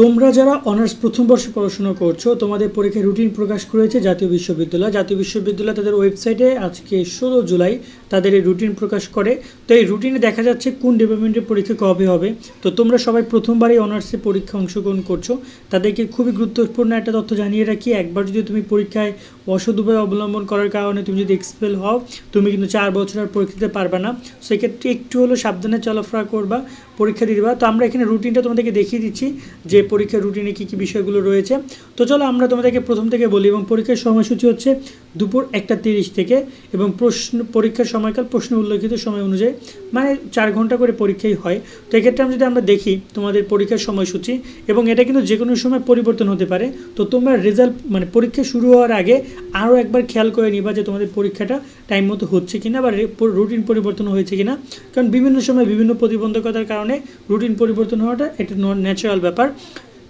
তোমরা যারা অনার্স প্রথম বর্ষে পড়াশোনা করছ, তোমাদের পরীক্ষার রুটিন প্রকাশ করেছে জাতীয় বিশ্ববিদ্যালয়। জাতীয় বিশ্ববিদ্যালয় তাদের ওয়েবসাইটে আজকে ষোলো জুলাই তাদের এই রুটিন প্রকাশ করে। তো এই রুটিনে দেখা যাচ্ছে কোন ডিপার্টমেন্টের পরীক্ষা কবে হবে। তো তোমরা সবাই প্রথমবারই অনার্সে পরীক্ষা অংশগ্রহণ করছ। তাদেরকে খুবই গুরুত্বপূর্ণ একটা তথ্য জানিয়ে রাখি, একবার যদি তুমি পরীক্ষায় অসৎ উপায় অবলম্বন করার কারণে তুমি যদি এক্সপেল হও, তুমি কিন্তু চার বছর আর পরীক্ষা দিতে পারবে না। সেক্ষেত্রে একটু হলো সাবধানে চলাফেরা করবা, পরীক্ষা দিবা। তো আমরা এখানে রুটিনটা তোমাদেরকে দেখিয়ে দিচ্ছি যে পরীক্ষার রুটিনে কী কী বিষয়গুলো রয়েছে? তো চলো আমরা তোমাদেরকে প্রথম থেকে বলি, এবং পরীক্ষার সময়সূচি হচ্ছে দুপুর একটা তিরিশ থেকে, এবং প্রশ্ন, পরীক্ষার সময়কাল, প্রশ্ন উল্লেখিত সময় অনুযায়ী মানে চার ঘণ্টা করে পরীক্ষাই হয়। তো এক্ষেত্রে আমরা যদি আমরা দেখি তোমাদের পরীক্ষার সময়সূচি, এবং এটা কিন্তু যে কোনো সময় পরিবর্তন হতে পারে, তো তোমরা রেজাল্ট মানে পরীক্ষা শুরু হওয়ার আগে আরও একবার খেয়াল করে নিবা যে তোমাদের পরীক্ষাটা টাইম মতো হচ্ছে কিনা, বা রুটিন পরিবর্তন হয়েছে কিনা। কারণ বিভিন্ন সময় বিভিন্ন প্রতিবন্ধকতার কারণে রুটিন পরিবর্তন হওয়াটা একটা ন্যাচারাল ব্যাপার।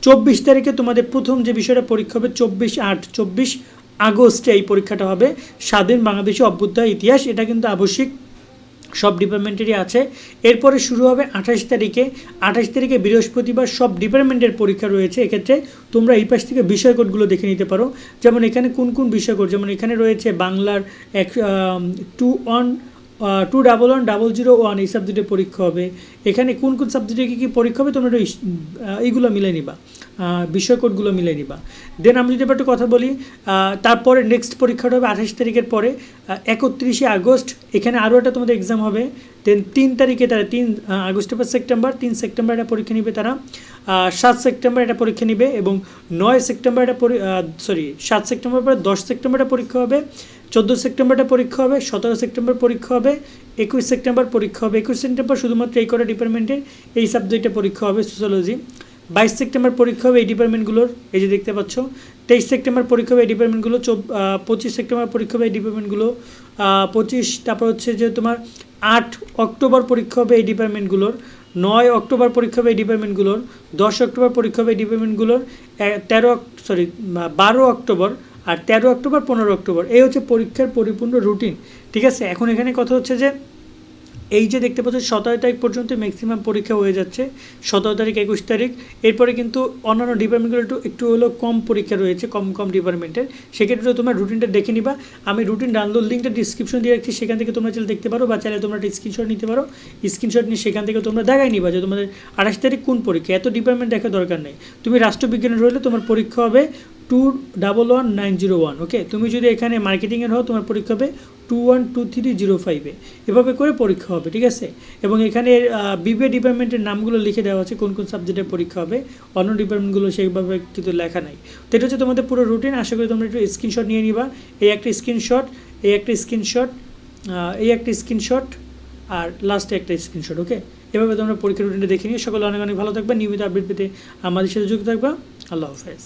চব্বিশ তারিখে তোমাদের প্রথম যে বিষয়টা পরীক্ষা হবে, চব্বিশ আট, চব্বিশ আগস্টে এই পরীক্ষাটা হবে। স্বাধীন বাংলাদেশি অভ্যুদয় ইতিহাস, এটা কিন্তু আবশ্যিক। সব ডিপার্টমেন্টেরই আছে। এরপরে শুরু হবে আঠাশ তারিখে। আঠাশ তারিখে বৃহস্পতিবার সব ডিপার্টমেন্টের পরীক্ষা রয়েছে। এক্ষেত্রে তোমরা এই পাশ থেকে বিষয়কোডগুলো দেখে নিতে পারো। যেমন এখানে কোন কোন বিষয়কোড যেমন এখানে রয়েছে বাংলার এক two one two double one double zero one এই সাবজেক্টে পরীক্ষা হবে। এখানে কোন কোন সাবজেক্টে কী কী পরীক্ষা হবে তোমরা এইগুলো মিলে নিবা। বিষয় কোডগুলো মিলে নিবা। দেন আমি যদি একটু কথা বলি তারপরে নেক্সট পরীক্ষাটা হবে আঠাশ তারিখের পরে একত্রিশে আগস্ট, এখানে আরও একটা তোমাদের এক্সাম হবে। দেন তিন তারিখে তারা তিন আগস্টের পর সেপ্টেম্বর তিন সেপ্টেম্বর একটা পরীক্ষা নিবে তারা। সাত সেপ্টেম্বর একটা পরীক্ষা নিবে এবং নয় সেপ্টেম্বর একটা সরি সাত সেপ্টেম্বর পরে দশ সেপ্টেম্বর একটা পরীক্ষা হবে। চোদ্দ সেপ্টেম্বরটা পরীক্ষা হবে, সতেরো সেপ্টেম্বর পরীক্ষা হবে, একুশ সেপ্টেম্বর পরীক্ষা হবে। একুশ সেপ্টেম্বর শুধুমাত্র এই কটা ডিপার্টমেন্টের এই সাবজেক্টে পরীক্ষা হবে সোশ্যোলজি। বাইশ সেপ্টেম্বর পরীক্ষা হবে এই ডিপার্টমেন্টগুলোর, এই যে দেখতে পাচ্ছ। তেইশ সেপ্টেম্বর পরীক্ষা হবে এই ডিপার্টমেন্টগুলো পঁচিশ সেপ্টেম্বর পরীক্ষা হবে এই ডিপার্টমেন্টগুলো পঁচিশ, তারপর হচ্ছে যে তোমার আট অক্টোবর পরীক্ষা হবে এই ডিপার্টমেন্টগুলোর, নয় অক্টোবর পরীক্ষা হবে এই ডিপার্টমেন্টগুলোর, দশ অক্টোবর পরীক্ষা হবে এই ডিপার্টমেন্টগুলোর তেরো সরি বারো অক্টোবর আর তেরো অক্টোবর, পনেরো অক্টোবর। এই হচ্ছে পরীক্ষার পরিপূর্ণ রুটিন ঠিক আছে? এখন এখানে কথা হচ্ছে যে, এই যে দেখতে পাচ্ছ সতেরো তারিখ পর্যন্ত ম্যাক্সিমাম পরীক্ষা হয়ে যাচ্ছে, সতেরো তারিখ, একুশ তারিখ। এরপরে কিন্তু অন্যান্য ডিপার্টমেন্টগুলো একটু একটু হলেও কম পরীক্ষা রয়েছে, কম কম ডিপার্টমেন্টের সেক্ষেত্রে তোমরা রুটিনটা দেখে নিবা। আমি রুটিন ডাউনলোড লিঙ্কটা ডিসক্রিপশন দিয়ে রাখছি, সেখান থেকে তোমরা চাইলে দেখতে পারো বা চাইলে তোমরা একটা স্ক্রিনশট নিতে পারো। স্ক্রিনশট নিয়ে সেখান থেকে তোমরা দেখাই নিবা যে তোমাদের আঠাশ তারিখ কোন পরীক্ষা। এত ডিপার্টমেন্ট দেখা দরকার নেই। তুমি রাষ্ট্রবিজ্ঞানের রইলে তোমার পরীক্ষা হবে two double one nine zero one okay তুমি যদি এখানে মার্কেটিংয়ের হও, তোমার পরীক্ষা হবে two one two three zero ফাইভে এভাবে করে পরীক্ষা হবে, ঠিক আছে? এবং এখানে বিবিএ ডিপার্টমেন্টের নামগুলো লিখে দেওয়া আছে, কোন কোন সাবজেক্টের পরীক্ষা হবে। অন্য ডিপার্টমেন্টগুলো সেইভাবে কিন্তু লেখা নাই। তো এটা হচ্ছে তোমাদের পুরো রুটিন আশা করি তোমরা একটু স্ক্রিনশট নিয়ে নিবা। এই একটা স্ক্রিনশট এই একটা স্ক্রিনশট এই একটা স্ক্রিনশট আর লাস্টে একটা স্ক্রিনশট ওকে এভাবে তোমরা পরীক্ষার রুটিনটা দেখে নিয়ে সকলে অনেক অনেক ভালো থাকবে। নিয়মিত আপডেট পেতে আমাদের সাথে যুক্ত থাকবা। আল্লাহ হাফেজ।